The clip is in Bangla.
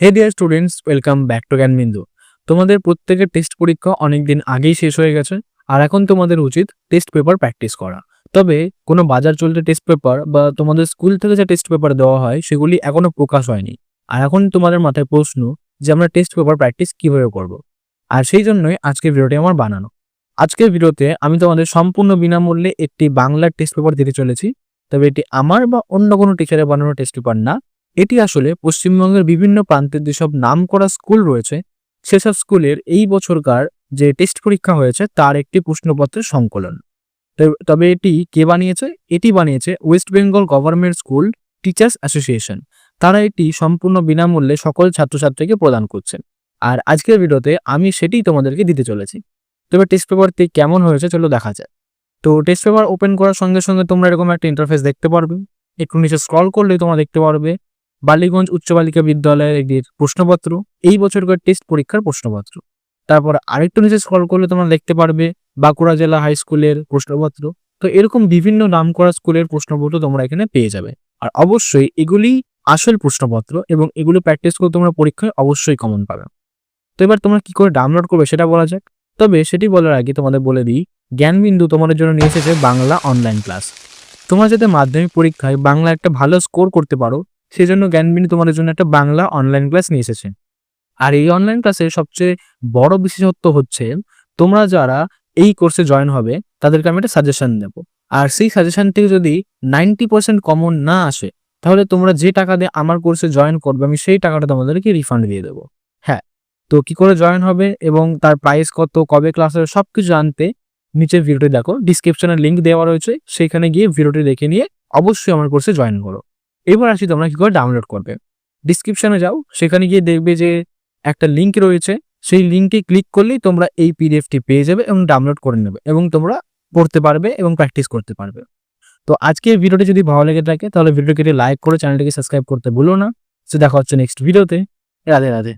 Hey dear students welcome back to Gyanbindu তোমাদের প্রত্যেকের টেস্ট পরীক্ষা অনেক দিন আগেই শেষ হয়ে গেছে, আর এখন তোমাদের উচিত টেস্ট পেপার প্র্যাকটিস করা। তবে কোনো বাজার চলতে টেস্ট পেপার বা তোমাদের স্কুল থেকে যে টেস্ট পেপার দেওয়া হয়, সেগুলি এখনও প্রকাশ হয়নি। আর এখন তোমাদের মাথায় প্রশ্ন যে আমরা টেস্ট পেপার প্র্যাকটিস কীভাবে করব। আর সেই জন্যই আজকের ভিডিওটি আমার বানানো। আজকের ভিডিওতে আমি তোমাদের সম্পূর্ণ বিনামূল্যে একটি বাংলার টেস্ট পেপার দিতে চলেছি, তবে এটি আমার বা অন্য কোনো টিচারের বানানো টেস্ট পেপার না। এটি আসলে পশ্চিমবঙ্গের বিভিন্ন প্রান্তের যেসব নাম করা স্কুল রয়েছে, সেসব স্কুলের এই বছরকার যে টেস্ট পরীক্ষা হয়েছে তার একটি প্রশ্নপত্রের সংকলন। তবে- এটি কে বানিয়েছে? এটি বানিয়েছে West Bengal government school teachers association. তারা এটি সম্পূর্ণ বিনামূল্যে সকল ছাত্রছাত্রীকে প্রদান করছেন আর আজকের ভিডিওতে আমি সেটিই তোমাদেরকে দিতে চলেছি। তবে টেস্ট পেপারটি কেমন হয়েছে চলো দেখা যায় তো টেস্ট পেপার ওপেন করার সঙ্গে সঙ্গে তোমরা এরকম একটা ইন্টারফেস দেখতে পারবে। একটু নিচে স্ক্রল করলেই তোমরা দেখতে পারবে। বালিগঞ্জ উচ্চ বালিকা বিদ্যালয়ের একটি প্রশ্নপত্র, এই বছরকার টেস্ট পরীক্ষার প্রশ্নপত্র। তারপর আরেকটু নিচে স্ক্রল করলে তোমরা দেখতে পারবে বাঁকুড়া জেলা হাই স্কুলের প্রশ্নপত্র। তো এরকম বিভিন্ন নামকরা স্কুলের প্রশ্নপত্র তোমরা এখানে পেয়ে যাবে। আর অবশ্যই এগুলি আসল প্রশ্নপত্র এবং এগুলো প্র্যাকটিস করে তোমরা পরীক্ষায় অবশ্যই কমন পাবে। তো এবার তোমরা কি করে ডাউনলোড করবে সেটা বলা যাক। তবে সেটি বলার আগে তোমাদের বলে দিই, জ্ঞানবিন্দু তোমাদের জন্য নিয়ে এসেছে বাংলা অনলাইন ক্লাস তোমরা যাতে মাধ্যমিক পরীক্ষায় বাংলা একটা ভালো স্কোর করতে পারো সেই জন্য জ্ঞানবিন্দু তোমাদের জন্য একটা বাংলা অনলাইন ক্লাস নিয়ে এসেছে। আর এই অনলাইন ক্লাসে সবচেয়ে বড় বিশেষত্ব হচ্ছে, তোমরা যারা এই কোর্সে জয়েন হবে, তাদেরকে আমি একটা সাজেশন দেব। আর সেই সাজেশন থেকে যদি নাইনটি পার্সেন্ট কমন না আসে, তাহলে তোমরা যে টাকা দিয়ে আমার কোর্সে জয়েন করবে, আমি সেই টাকাটা তোমাদেরকে রিফান্ড দিয়ে দেবো। হ্যাঁ তো কি করে জয়েন হবে এবং তার প্রাইস কত, কবে ক্লাস হবে সব কিছু জানতে নিচের ভিডিওটি দেখো। ডিসক্রিপশনে লিঙ্ক দেওয়া রয়েছে সেখানে গিয়ে ভিডিওটি দেখে নিয়ে অবশ্যই আমার কোর্সে জয়েন করো। এবার আসি তোমরা কি করে ডাউনলোড করবে। ডিসক্রিপশনে যাও, সেখানে গিয়ে দেখবে যে একটা লিঙ্ক রয়েছে, সেই লিঙ্কে ক্লিক করলেই তোমরা এই পিডিএফটি পেয়ে যাবে এবং ডাউনলোড করে নেবে এবং তোমরা পড়তে পারবে এবং প্র্যাকটিস করতে পারবে। তো আজকের ভিডিওটি যদি ভালো লেগে থাকে, তাহলে ভিডিওকে লাইক করে চ্যানেলটিকে সাবস্ক্রাইব করতে ভুলো না। সে দেখা হচ্ছে নেক্সট ভিডিওতে রাধে রাধে।